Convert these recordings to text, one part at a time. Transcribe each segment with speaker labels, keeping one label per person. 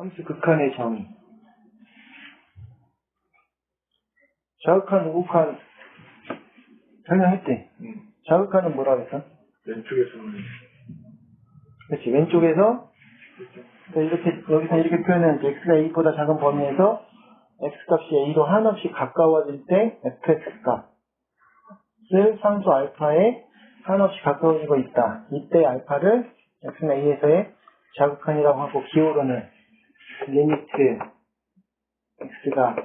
Speaker 1: 함수 극한의 정의. 자극한, 우극한 설명했대.
Speaker 2: 응.
Speaker 1: 자극한은 뭐라 그랬어?
Speaker 2: 왼쪽에서는
Speaker 1: 그렇지. 왼쪽에서
Speaker 2: 그렇죠.
Speaker 1: 이렇게 여기서 이렇게 표현하는 x가 a보다 작은 범위에서 x 값이 a로 한없이 가까워질 때 fx 값을 상수 알파에 한없이 가까워지고 있다. 이때 알파를 x는 a에서의 자극한이라고 하고 기호로는 리미트 x가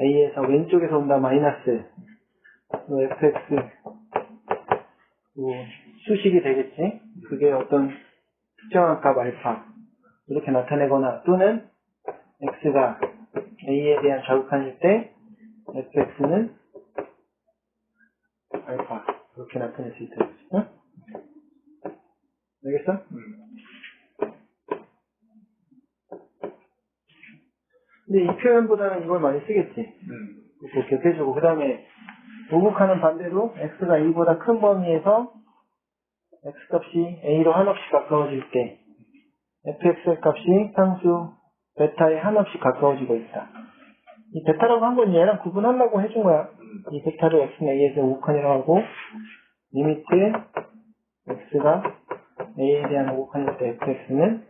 Speaker 1: a에서 왼쪽에서 온다 마이너스 그 fx 뭐 수식이 되겠지. 그게 어떤 특정한 값 알파 이렇게 나타내거나 또는 x가 a에 대한 자극한일 때 fx는 알파 이렇게 나타낼 수 있다. 응? 알겠어?
Speaker 2: 응.
Speaker 1: 근데 이 표현보다는 이걸 많이 쓰겠지.
Speaker 2: 응.
Speaker 1: 이렇게 기억해주고 그 다음에 우극하는 반대로 x가 a보다 큰 범위에서 x 값이 a로 한없이 가까워질 때 fx의 값이 상수 베타에 한없이 가까워지고 있다. 이 베타라고 한 건 얘랑 구분하려고 해준 거야.
Speaker 2: 응.
Speaker 1: 이 베타를 x는 a에서 우극한이라고 하고 리미트 x가 a에 대한 우극한일 때 fx는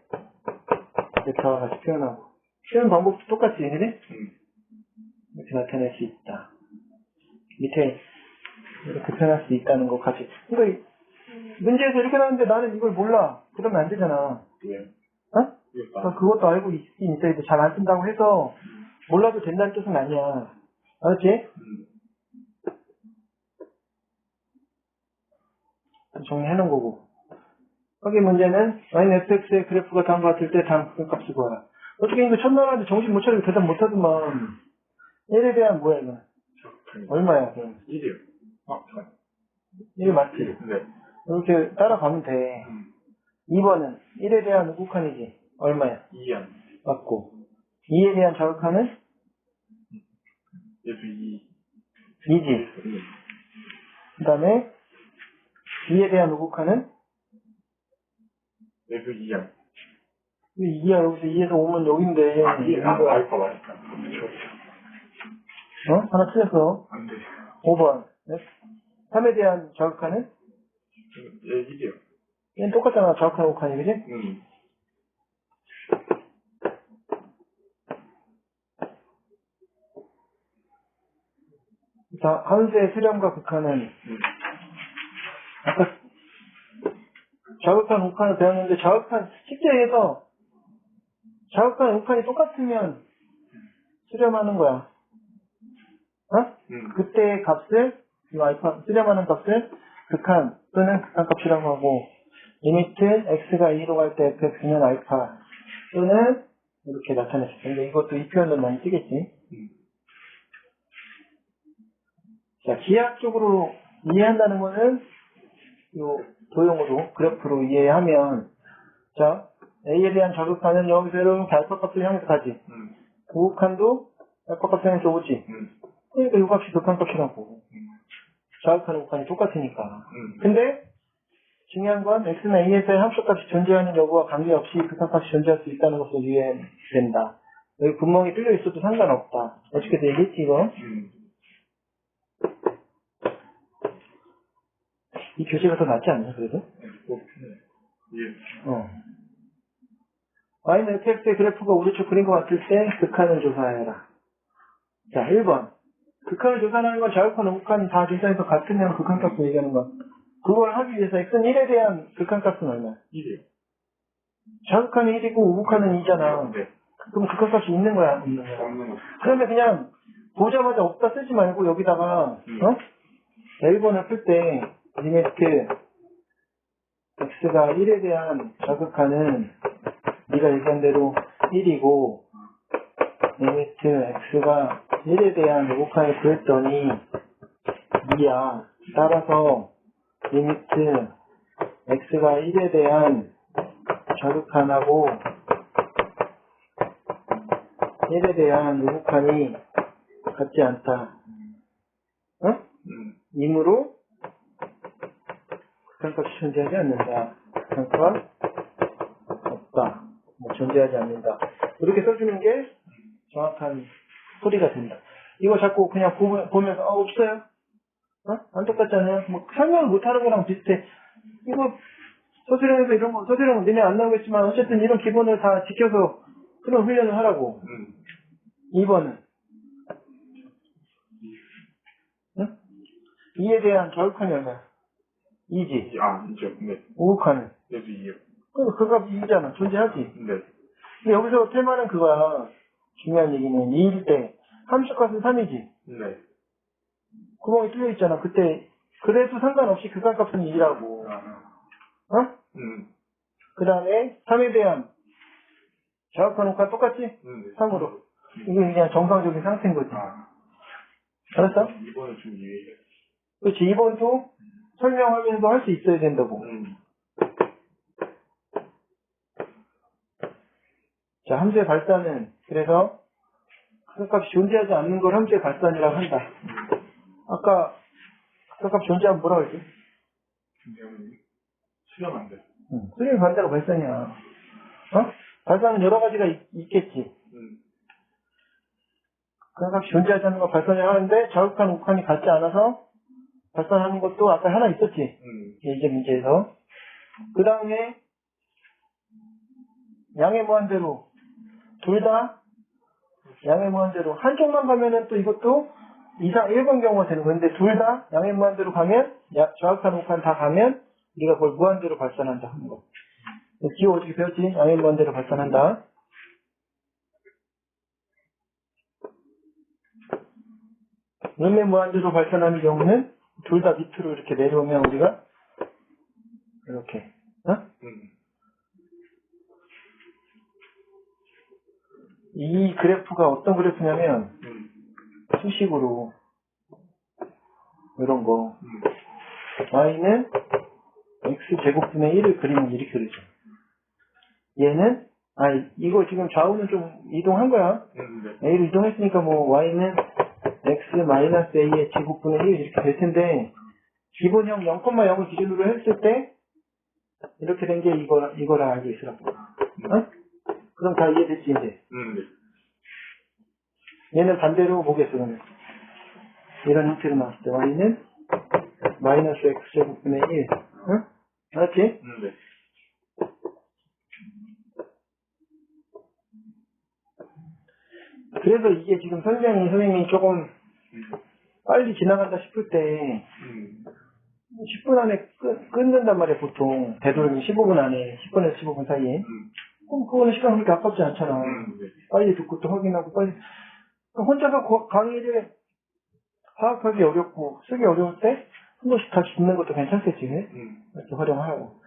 Speaker 1: 베타와 같이 표현하고 표현 방법도 똑같지, 그지?
Speaker 2: 응.
Speaker 1: 이렇게 나타낼 수 있다. 밑에 이렇게 표현할 수 있다는 거 같이. 그러니까 이- 문제에서 이렇게 나오는데 나는 이걸 몰라. 그러면 안 되잖아.
Speaker 2: 왜?
Speaker 1: 어?
Speaker 2: 왜
Speaker 1: 그러니까 그것도 알고 있긴 있어야 돼. 잘안 쓴다고 해서 몰라도 된다는 뜻은 아니야. 알았지?
Speaker 2: 응.
Speaker 1: 정리해 놓은 거고. 여기 문제는 sin fx의 그래프가 다음과 같을 때 다음 그 값을 구하라. 어떻게 이거 첫날한테 정신 못 차리고 대답 못 하더만. 1에 대한 뭐야, 이거? 얼마야, 그럼?
Speaker 2: 1이요. 아, 잠깐.
Speaker 1: 1 맞지?
Speaker 2: 네.
Speaker 1: 이렇게 따라가면 돼.
Speaker 2: 응.
Speaker 1: 2번은 1에 대한 우극한이지. 얼마야?
Speaker 2: 2안.
Speaker 1: 맞고. 2에 대한 자극한은
Speaker 2: 얘도 2.
Speaker 1: 2지.
Speaker 2: 응.
Speaker 1: 그 다음에 2에 대한 우극한은
Speaker 2: 얘도 2안.
Speaker 1: 2야. 여기서 2에서 오면 여긴데.
Speaker 2: 아, 2. 아,
Speaker 1: 이거야.
Speaker 2: 알파 맞다.
Speaker 1: 어? 하나 틀렸어.
Speaker 2: 안 돼.
Speaker 1: 5번. 3에 대한 자극한은?
Speaker 2: 얘 1이요.
Speaker 1: 얘는 똑같잖아. 자극한 우극한이, 그지?
Speaker 2: 응.
Speaker 1: 자, 함수의 수렴과 극한은
Speaker 2: 응.
Speaker 1: 아까 자극한 우극한을 배웠는데 자극한 식재에서 자극한 우극한이 똑같으면 수렴하는 거야. 어?
Speaker 2: 응.
Speaker 1: 그때의 값을 이 알파 수렴하는 값을 극한 또는 극한 값이라고 하고 리미트 x가 2로 갈 때 fx는 알파 또는 이렇게 나타냈을 때 근데 이것도 이 표현을 많이 쓰겠지.
Speaker 2: 응.
Speaker 1: 자, 기하학적으로 이해한다는 거는 요 도형으로 그래프로 이해하면 자 a에 대한 자극하는 여기서 이렇게 알파 값을 향해서 가지.
Speaker 2: 응.
Speaker 1: 우극한도 알파 값을 향해서 오지.
Speaker 2: 응.
Speaker 1: 그러니까 이 값이 극한 값이라고.
Speaker 2: 응.
Speaker 1: 자극하는 우극한이 똑같으니까.
Speaker 2: 응.
Speaker 1: 근데 중요한 건 x나 a에서의 함수값이 존재하는 여부와 관계없이 극한값이 존재할 수 있다는 것을 이해된다. 여기 구멍이 뚫려 있어도 상관없다. 어떻게 얘기했지 이거?
Speaker 2: 응.
Speaker 1: 이 교재가 더 낫지 않나 그래도?
Speaker 2: 뭐, 예.
Speaker 1: 어. Y는 fx의 그래프가 오른쪽 그린 것 같을 때 극한을 조사해라. 자, 1번. 극한을 조사하는 건 자극한 우극한 다 계산해서 같으면 극한값을 얘기하는 거. 그걸 하기 위해서 x는 1에 대한 극한값은 얼마야?
Speaker 2: 1이요.
Speaker 1: 자극한은 1이고 우극한은 2잖아.
Speaker 2: 네.
Speaker 1: 그럼 극한값이 있는 거야? 없는 거야?
Speaker 2: 없는 거.
Speaker 1: 그러면 그냥 보자마자 없다 쓰지 말고 여기다가
Speaker 2: 음.
Speaker 1: 어? 1번을 쓸 때 리미트 x가 1에 대한 자극하는 네가 얘기한 대로 1이고 리미트 x가 1에 대한 우극한을 구했더니 2야. 따라서 리미트 x가 1에 대한 자극한하고 1에 대한 우극한이 같지 않다. 어?
Speaker 2: 응.
Speaker 1: 이므로 극한값이 존재하지 않는다. 극한값. 뭐 존재하지 않는다. 이렇게 써주는 게 정확한 소리가 된다. 이거 자꾸 그냥 보면, 보면서, 어, 없어요? 어? 안 똑같잖아요? 뭐, 설명을 못하는 거랑 비슷해. 이거, 서술형에서 이런 거, 서술형은 니네 안 나오겠지만, 어쨌든 이런 기본을 다 지켜서 그런 훈련을 하라고.
Speaker 2: 음.
Speaker 1: 2번은. 응? 이에 대한 결칸이 얼마야? 2지.
Speaker 2: 이- 아, 이죠. 네.
Speaker 1: 우극한은.
Speaker 2: 얘도 2요.
Speaker 1: 그, 그 값이 2잖아. 존재하지.
Speaker 2: 네.
Speaker 1: 근데 여기서 테마는 그거야. 중요한 얘기는 2일 때 함수값은 3이지.
Speaker 2: 네.
Speaker 1: 구멍이 뚫려 있잖아. 그때 그래도 상관없이 극한값은 2라고.
Speaker 2: 아,
Speaker 1: 어?
Speaker 2: 음.
Speaker 1: 그 다음에 3에 대한 정확한 호가 똑같지?
Speaker 2: 음, 네.
Speaker 1: 3으로. 이게 그냥 정상적인 상태인 거지.
Speaker 2: 아,
Speaker 1: 알았어?
Speaker 2: 2번은 좀 이해해.
Speaker 1: 그렇지. 2번도 설명하면서 할 수 있어야 된다고.
Speaker 2: 음.
Speaker 1: 자, 함수의 발산은 그래서 극한값이 존재하지 않는 걸 함수의 발산이라고 한다. 아까 극한값 존재하면 뭐라고 했지?
Speaker 2: 수렴 안 돼.
Speaker 1: 응. 수렴이 반대가 발산이야. 어? 발산은 여러 가지가 있, 겠지
Speaker 2: 음.
Speaker 1: 그 값이 존재하지 않는 걸 발산을 하는데 자극한 욱한이 같지 않아서 발산하는 것도 아까 하나 있었지.
Speaker 2: 음.
Speaker 1: 예제 문제에서. 그 다음에 양의 무한대로 둘 다 양의 무한대로 한쪽만 가면은 또 이것도 이상 1번 경우가 되는 건데 둘 다 양의 무한대로 가면 야- 자극한 욱한 다 가면 우리가 그걸 무한대로 발산한다 하는 거. 기호 어떻게 배웠지? 양의 무한대로 발산한다. 음의 무한대로 발산하는 경우는 둘 다 밑으로 이렇게 내려오면 우리가 이렇게 어? 이 그래프가 어떤 그래프냐면
Speaker 2: 음.
Speaker 1: 수식으로 이런 거
Speaker 2: 음.
Speaker 1: y는 x 제곱분의 1을 그리면 이렇게 그리죠. 얘는 아 이거 지금 좌우는 좀 이동한 거야.
Speaker 2: 음. 네.
Speaker 1: a를 이동했으니까 뭐 y는 x 마이너스 a의 제곱분의 1 이렇게 될 텐데 기본형 0,0을 기준으로 했을 때 이렇게 된 게 이거 이거라 알고 있으라고. 어? 그럼 다 이해됐지 이제.
Speaker 2: 음. 네.
Speaker 1: 얘는 반대로 보겠어 그러면. 이런 형태로 나왔을 때 y는 마이너스 x 제곱분의 1. 응? 알았지?
Speaker 2: 음. 네.
Speaker 1: 그래서 이게 지금 설명이 선생님이 조금
Speaker 2: 음.
Speaker 1: 빨리 지나간다 싶을 때
Speaker 2: 음.
Speaker 1: 10분 안에 끊, 끊는단 말이야 보통 되도록이면 15분 안에 10분에서 15분 사이에
Speaker 2: 음.
Speaker 1: 그럼 그거는 시간 그렇게 아깝지 않잖아
Speaker 2: 음. 네.
Speaker 1: 빨리 듣고 또 확인하고 빨리 그러니까 혼자서 고- 강의를 파악하기 어렵고 쓰기 어려울 때 한 번씩 다시 듣는 것도 괜찮겠지?
Speaker 2: 음.
Speaker 1: 이렇게 활용하라고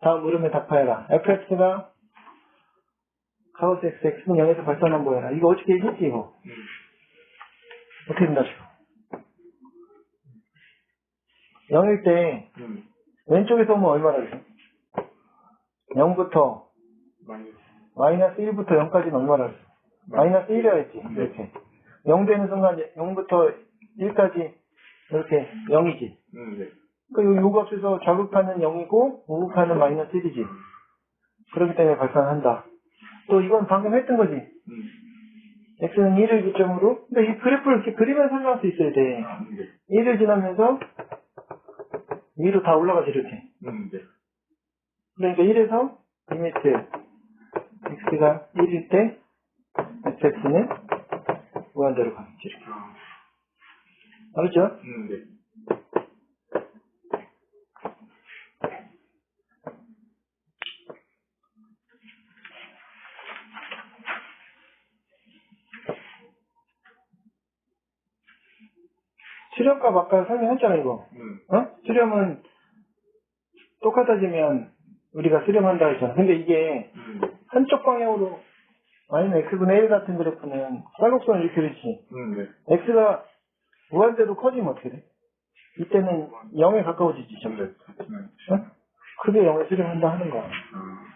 Speaker 1: 다음 물음에 답하여라 fx가 카우스 x x는 0에서 발산한 거야라 이거 어떻게 얘기했지 이거
Speaker 2: 음.
Speaker 1: 어떻게 된다 지금 0일 때
Speaker 2: 음.
Speaker 1: 왼쪽에서 오면 얼마나 돼? 0부터
Speaker 2: 마이너스.
Speaker 1: 마이너스 1부터 0까지는 얼마나 돼? 마이너스 1이었지
Speaker 2: 네.
Speaker 1: 이렇게 0 되는 순간 0부터 1까지 이렇게 0이지
Speaker 2: 음. 네.
Speaker 1: 그러니까 요, 요 값에서 자극하는 0이고 우극하는 마이너스 1이지 그렇기 때문에 발산한다 또 이건 방금 했던 거지
Speaker 2: 음.
Speaker 1: x는 1을 기점으로 근데 이 그래프를 이렇게 그리면서 설명할 수 있어야 돼
Speaker 2: 음. 네.
Speaker 1: 1을 지나면서 위로 다 올라가지 이렇게
Speaker 2: 음. 네.
Speaker 1: 그러니까 1에서 리미트 x가 1일 때 fx는 무한대로 가겠지 이렇게
Speaker 2: 아.
Speaker 1: 알았죠?
Speaker 2: 음. 네.
Speaker 1: 수렴값 아까 설명했잖아 이거
Speaker 2: 음.
Speaker 1: 어? 수렴은 똑같아지면 우리가 수렴한다 했잖아 근데 이게
Speaker 2: 음.
Speaker 1: 한쪽 방향으로 아니면 x분의 1 같은 그래프는 쌀곡선을 이렇게 그리지
Speaker 2: 음. 네.
Speaker 1: x가 무한대로 커지면 어떻게 돼? 이때는 0에 가까워지지
Speaker 2: 음.
Speaker 1: 점점
Speaker 2: 네.
Speaker 1: 어? 크게 0에 수렴한다 하는 거야
Speaker 2: 아.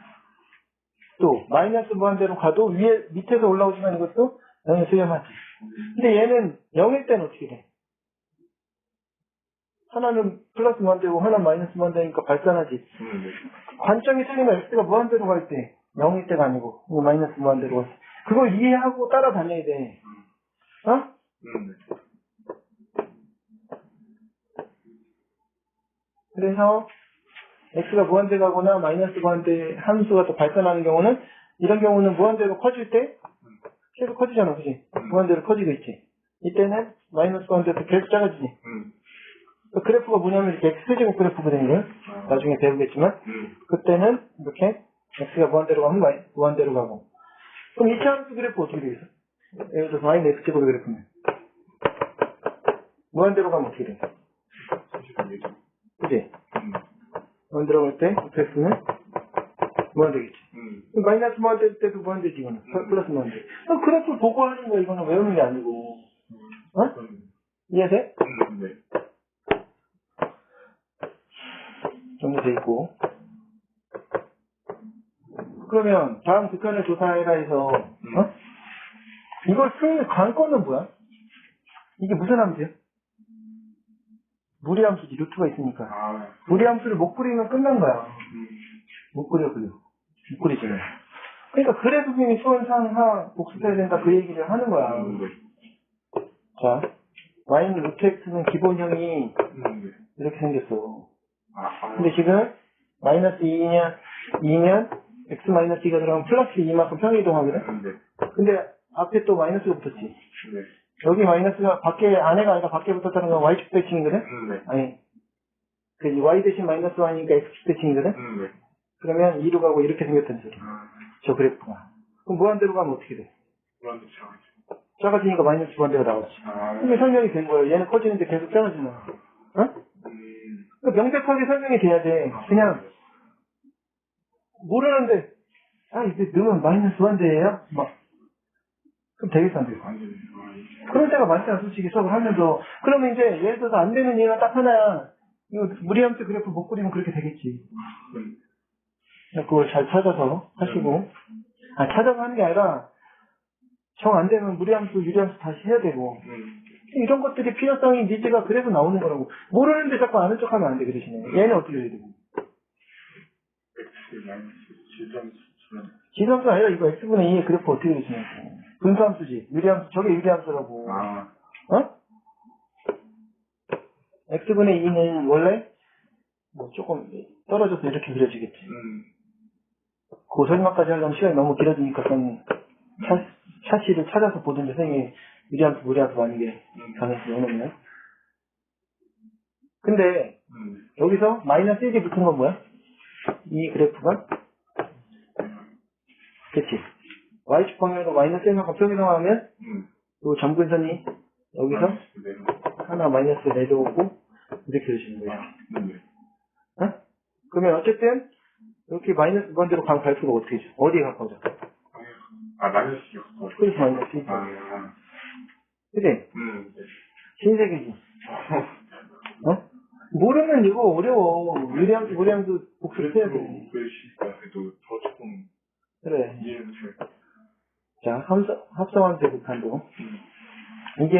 Speaker 1: 또 마이너스 무한대로 가도 위에 밑에서 올라오지만 이것도 0에 수렴하지 근데 얘는 0일 때는 어떻게 돼? 하나는 플러스 무한대고 하나는 마이너스 무한대니까 발산하지
Speaker 2: 음. 네.
Speaker 1: 관점이 틀리면 x가 무한대로 갈 때 0일 때가 아니고 이거 마이너스 무한대로 갈 때. 그걸 이해하고 따라다녀야 돼. 어?
Speaker 2: 음, 네.
Speaker 1: 그래서 x가 무한대 가거나 마이너스 무한대 함수가 또 발전하는 경우는 이런 경우는 무한대로 커질 때 계속 커지잖아, 그지? 무한대로 커지고 있지. 이때는 마이너스 무한대도 계속 작아지지.
Speaker 2: 음,
Speaker 1: 그 그래프가 뭐냐면 이렇게 x제곱 그래프거든요.
Speaker 2: 아,
Speaker 1: 나중에 배우겠지만
Speaker 2: 음,
Speaker 1: 그때는 이렇게 x가 무한대로 가면 마이, 무한대로 가고. 그럼 이 차 함수 그래프 어떻게 되겠어? 예를 들어서 마이너스 x제곱 그래프면 무한대로 가면 어떻게 돼?
Speaker 2: 32죠.
Speaker 1: 그지?
Speaker 2: 음,
Speaker 1: 무한대로 갈 때 fx는 무한대겠지.
Speaker 2: 음,
Speaker 1: 마이너스 무한대 때도 무한대지 이거는 플- 플러스 무한대. 그럼 그래프 보고 하는 거야 이거는 외우는 게 아니고. 어?
Speaker 2: 음,
Speaker 1: 이해돼?
Speaker 2: 음, 네.
Speaker 1: 정리돼 있고. 그러면 다음 극한을 조사해라 해서 어? 이걸 풀 관건은 뭐야? 이게 무슨 함수야? 무리 함수지 루트가 있으니까
Speaker 2: 아,
Speaker 1: 무리 함수를 못 그리면 끝난 거야
Speaker 2: 음,
Speaker 1: 못 그려 그려 못 그리잖아 그러니까 그래서 선생님이 수원 상하 복습해야 된다 그 얘기를 하는 거야
Speaker 2: 음, 네.
Speaker 1: 자 y는 루트 x는 기본형이
Speaker 2: 음, 네.
Speaker 1: 이렇게 생겼어
Speaker 2: 아, 아,
Speaker 1: 근데 지금 마이너스 2면 2면 x 마이너스 2가 들어가면 플러스 2만큼 평이동하거든
Speaker 2: 음, 네.
Speaker 1: 근데 앞에 또 마이너스가 붙었지
Speaker 2: 네.
Speaker 1: 여기 마이너스가 밖에 안에가 아니라 밖에 붙었다는 건 y축 대칭이거든
Speaker 2: 음, 네.
Speaker 1: 아니 그 y 대신 마이너스 1이니까 x축 대칭이거든
Speaker 2: 음, 네.
Speaker 1: 그러면 2로 가고 이렇게 생겼다는 소리
Speaker 2: 아,
Speaker 1: 저 그래프가 그럼 무한대로 가면 어떻게 돼?
Speaker 2: 참.
Speaker 1: 작아지니까 마이너스 무한대가 나왔지
Speaker 2: 아,
Speaker 1: 이게 설명이 된 거예요 얘는 커지는데 계속 작아지나 어?
Speaker 2: 음,
Speaker 1: 그러니까 명백하게 설명이 돼야 돼 그냥 모르는데 아 이제 넣으면 마이너스 무한대예요? 막. 그럼 되겠어 안 되겠어. 그런 때가 많잖아 솔직히 수업을 하면서. 그러면 이제 예를 들어서 안 되는 얘가 딱 하나야 이거 무리함수 그래프 못 그리면 그렇게 되겠지.
Speaker 2: 음,
Speaker 1: 그냥 그걸 잘 찾아서 하시고. 아 찾아서 하는 게 아니라 정 안 되면 무리함수 유리함수 다시 해야 되고.
Speaker 2: 음,
Speaker 1: 이런 것들이 필요성이 니즈가 그래서 나오는 거라고. 모르는데 자꾸 아는 척 하면 안 돼 그러시네 얘는 어떻게 해야 되고.
Speaker 2: X 마이너스 7.7.
Speaker 1: 지수함수가 아니라 이거 x분의 2의 그래프 어떻게 되시냐고 분수함수지. 유리함수. 저게 유리함수라고.
Speaker 2: 아,
Speaker 1: 어? x분의 2는 원래 뭐 조금 떨어져서 이렇게 그려지겠지.
Speaker 2: 음,
Speaker 1: 그 설명까지 하려면 시간이 너무 길어지니까 그건 차, 샤시를 찾아서 보든지 선생님이 유리함수 무리함수 아닌 게
Speaker 2: 음,
Speaker 1: 당연히 오는 근데
Speaker 2: 음,
Speaker 1: 여기서 마이너스 1이 붙은 건 뭐야? 이 그래프가 그치 y축 방향으로 마이너스 1만큼 평이동하면
Speaker 2: 음,
Speaker 1: 이 점근선이 여기서
Speaker 2: 네.
Speaker 1: 하나 마이너스 내려오고 이렇게 되시는 거야.
Speaker 2: 아, 음, 네.
Speaker 1: 어? 그러면 어쨌든 이렇게 마이너스 무한대로 간 발표가 어떻게 돼? 어디에 가까워져?
Speaker 2: 아, 마이너스요. 어,
Speaker 1: 플러스 마이너스 1.
Speaker 2: 아,
Speaker 1: 그지?
Speaker 2: 음, 네.
Speaker 1: 신세계지. 어? 모르면 이거 어려워. 유리함수, 무리함수 복습해야
Speaker 2: 그래도
Speaker 1: 돼.
Speaker 2: 그래도 더 조금
Speaker 1: 그래.
Speaker 2: 잘.
Speaker 1: 자, 합성, 합성함수 극한도.
Speaker 2: 음,
Speaker 1: 이게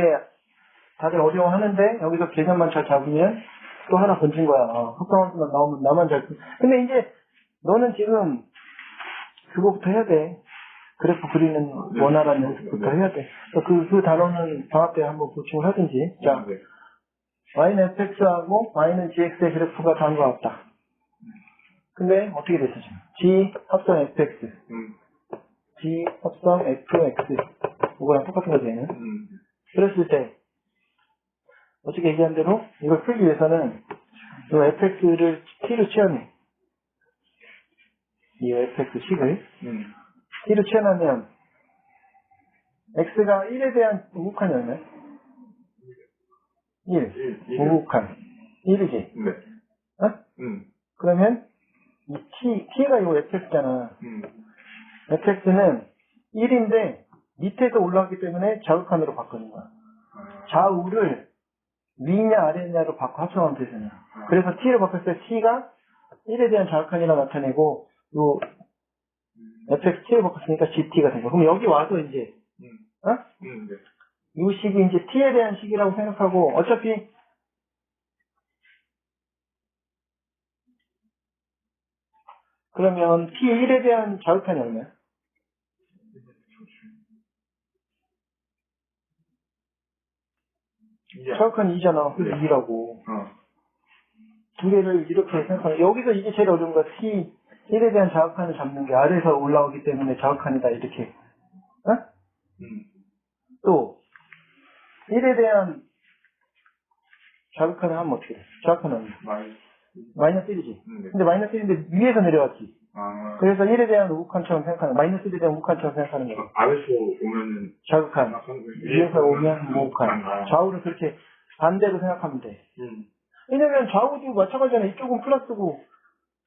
Speaker 1: 다들 어려워하는데 여기서 개념만 잘 잡으면 또 하나 건진 거야. 어, 합성함수만 나오면 나만 잘. 근데 이제 너는 지금 그거부터 해야 돼. 그래프 그리는 원활한 연습부터 해야 돼. 그, 그 단어는 방학 때 한번 보충을 하든지. 자,
Speaker 2: 네.
Speaker 1: Y는 fx하고 y는 gx의 그래프가 다음과 같다. 근데 어떻게 됐어 지금? g 합성 fx,
Speaker 2: 음,
Speaker 1: g 합성 fx 이거랑 똑같은 거지 얘는.
Speaker 2: 음,
Speaker 1: 그랬을 때 어떻게 얘기한 대로 이걸 풀기 위해서는 이 fx를 t로 취하네. 이 fx 식을
Speaker 2: 음,
Speaker 1: t로 취하면 x가 1에 대한 우극한이 얼마야? 1.
Speaker 2: 1, 1.
Speaker 1: 우극한. 1이지.
Speaker 2: 네.
Speaker 1: 어?
Speaker 2: 음,
Speaker 1: 그러면 이 t, t가 이거 fx잖아.
Speaker 2: 음,
Speaker 1: fx는 1인데 밑에서 올라왔기 때문에 자극한으로 바꾸는 거야.
Speaker 2: 아,
Speaker 1: 좌우를 위냐 아래냐로 바꿔 합성하면 되잖아. 그래서 t를 바꿨을 때 t가 1에 대한 자극한이라 나타내고 요 fx t를 바꿨으니까 gt가 된 거야. 그럼 여기 와서 이제
Speaker 2: 음,
Speaker 1: 어?
Speaker 2: 음, 네.
Speaker 1: 이 식이 이제 t에 대한 식이라고 생각하고 어차피 그러면 t1에 대한 좌우편이 얼마야? 좌우편 2잖아. 그래. 2라고.
Speaker 2: 어.
Speaker 1: 두 개를 이렇게 생각하면 여기서 이게 제일 어려운 거야. T1에 대한 좌우칸을 잡는 게 아래에서 올라오기 때문에 좌우칸이다 이렇게. 어?
Speaker 2: 음.
Speaker 1: 또 1에 대한 자극한을 하면 어떻게 돼? 자극한은
Speaker 2: 많이.
Speaker 1: 마이너스 1이지.
Speaker 2: 음, 네.
Speaker 1: 근데 마이너스 1인데 위에서 내려왔지.
Speaker 2: 아.
Speaker 1: 그래서 1에 대한 우극한처럼 생각하는 마이너스 1에 대한 우극한처럼 생각하는 거야.
Speaker 2: 아래서 오면은.
Speaker 1: 자극한. 위에서 오면 우극한.
Speaker 2: 아.
Speaker 1: 좌우를 그렇게 반대로 생각하면 돼.
Speaker 2: 음.
Speaker 1: 왜냐면 좌우도 마찬가지잖아. 이쪽은 플러스고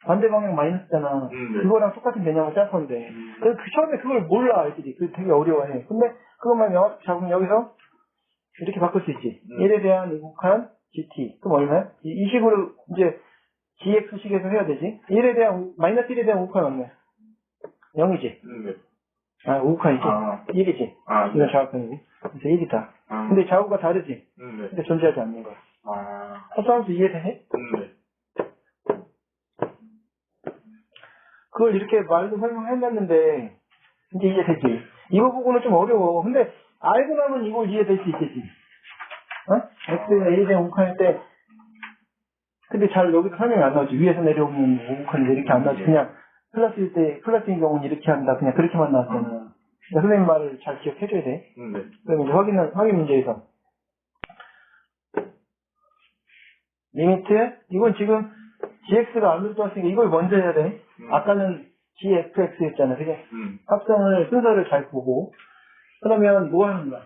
Speaker 1: 반대 방향 마이너스잖아.
Speaker 2: 음, 네.
Speaker 1: 그거랑 똑같은 개념을 생각하면 돼.
Speaker 2: 음.
Speaker 1: 그래서 그 처음에 그걸 몰라 아이들이. 그 되게 어려워해. 근데 그것만 명확히 잡으면 여기서 이렇게 바꿀 수 있지.
Speaker 2: 음.
Speaker 1: 1에 대한 우극한 GT. 그럼 얼마야? 이, 이 식으로 이제 GX식에서 해야 되지. 1에 대한 우- 마이너스 1에 대한 우극한 얼마야? 0이지.
Speaker 2: 음, 네.
Speaker 1: 아, 우극한이지.
Speaker 2: 아.
Speaker 1: 1이지.
Speaker 2: 아,
Speaker 1: 이건 좌우편이고. 그래서 1이다.
Speaker 2: 아.
Speaker 1: 근데 좌우가 다르지.
Speaker 2: 음, 네.
Speaker 1: 근데 존재하지 않는 거야.
Speaker 2: 아.
Speaker 1: 합성함수 이해돼?
Speaker 2: 음, 네.
Speaker 1: 그걸 이렇게 말로 설명해놨는데 이제 이해되지. 이거 보고는 좀 어려워. 근데 알고 나면 이걸 이해될 수 있겠지. 어? A에 대한 우칸일 때 근데 잘 여기서 설명이 안 나오지. 위에서 내려오는 우칸이 이렇게 안 나오지. 그냥 플러스일 때 플러스인 경우는 이렇게 한다. 그냥 그렇게만 나왔잖아. 그러니까 선생님 말을 잘 기억해줘야 돼.
Speaker 2: 음, 네.
Speaker 1: 그럼 이제 확인, 확인 문제에서. 리미트, 이건 지금 gx가 안으로 떠왔으니까 이걸 먼저 해야 돼.
Speaker 2: 음.
Speaker 1: 아까는 gfx 했잖아. 그게
Speaker 2: 음.
Speaker 1: 합성을, 순서를 잘 보고. 그러면 뭐 하는 거야?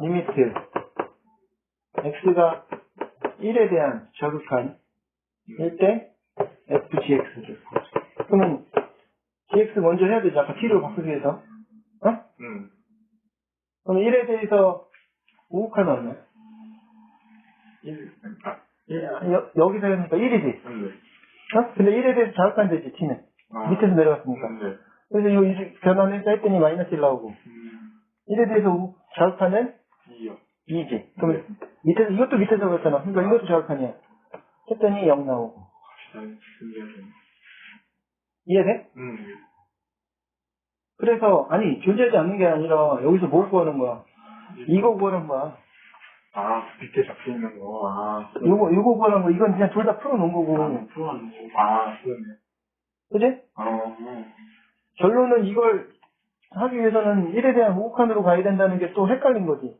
Speaker 1: 리미트. x가 1에 대한 저극한 1대 fgx를. 그러면 gx 먼저 해야 되지. 아까 t로 바꾸기 위해서. 어?
Speaker 2: 음.
Speaker 1: 그럼 1에 대해서 우극한 얼마?
Speaker 2: 1. 아.
Speaker 1: 여, 여기서 하니까 1이지.
Speaker 2: 음, 네.
Speaker 1: 어? 근데 1에 대해서 자극한 되지, t는.
Speaker 2: 아.
Speaker 1: 밑에서 내려갔으니까.
Speaker 2: 음, 네.
Speaker 1: 그래서 이 변환을 했더니 마이너스 1 나오고.
Speaker 2: 음.
Speaker 1: 1에 대해서 우- 자극하는
Speaker 2: 2요.
Speaker 1: 2지. 그러면 밑에서, 이것도 밑에서 그랬잖아. 그러니까 이것도 자극한이야. 했더니 0 나오고. 이해돼?
Speaker 2: 음, 네.
Speaker 1: 그래서, 아니, 존재하지 않는 게 아니라, 여기서 뭐 구하는 거야? 이거 구하는 거야.
Speaker 2: 아, 밑에 잡혀 있는 거. 아.
Speaker 1: 요거, 요거 구하는 거. 이건 그냥 둘 다 풀어놓은 거고.
Speaker 2: 아, 풀어하는 거. 아, 그러네.
Speaker 1: 그지?
Speaker 2: 아.
Speaker 1: 결론은 이걸 하기 위해서는 1에 대한 우극한으로 가야 된다는 게 또 헷갈린 거지.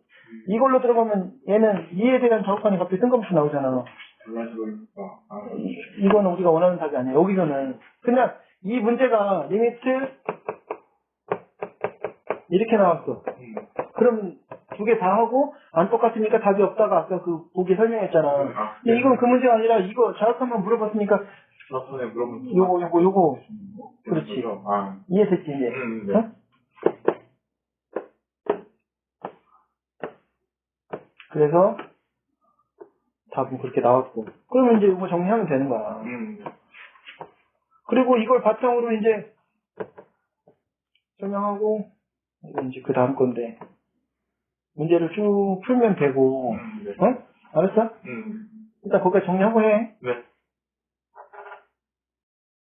Speaker 1: 이걸로 들어가면 얘는 2에 대한 자극한이 갑자기 뜬금없이 나오잖아.
Speaker 2: 아.
Speaker 1: 이, 이거는 우리가 원하는 답이 아니야. 여기서는. 그냥 이 문제가 리미트 이렇게 나왔어.
Speaker 2: 음.
Speaker 1: 그럼 두 개 다 하고 안 똑같으니까 답이 없다가 아까 그 보기 설명했잖아.
Speaker 2: 아,
Speaker 1: 근데 이건 그 문제가 아니라 이거 자극한만 물어봤으니까
Speaker 2: 저번에 물어본
Speaker 1: 요거 요거 요거 그렇지.
Speaker 2: 거죠? 아.
Speaker 1: 이해됐지 이제.
Speaker 2: 음, 네.
Speaker 1: 어? 그래서 답은 그렇게 나왔고. 그러면 이제 이거 정리하면 되는 거야.
Speaker 2: 음, 네.
Speaker 1: 그리고 이걸 바탕으로 이제 설명하고 이건 이제 그 다음 건데 문제를 쭉 풀면 되고
Speaker 2: 음, 네.
Speaker 1: 어? 알았어?
Speaker 2: 음.
Speaker 1: 일단 거기까지 정리하고 해.
Speaker 2: 네.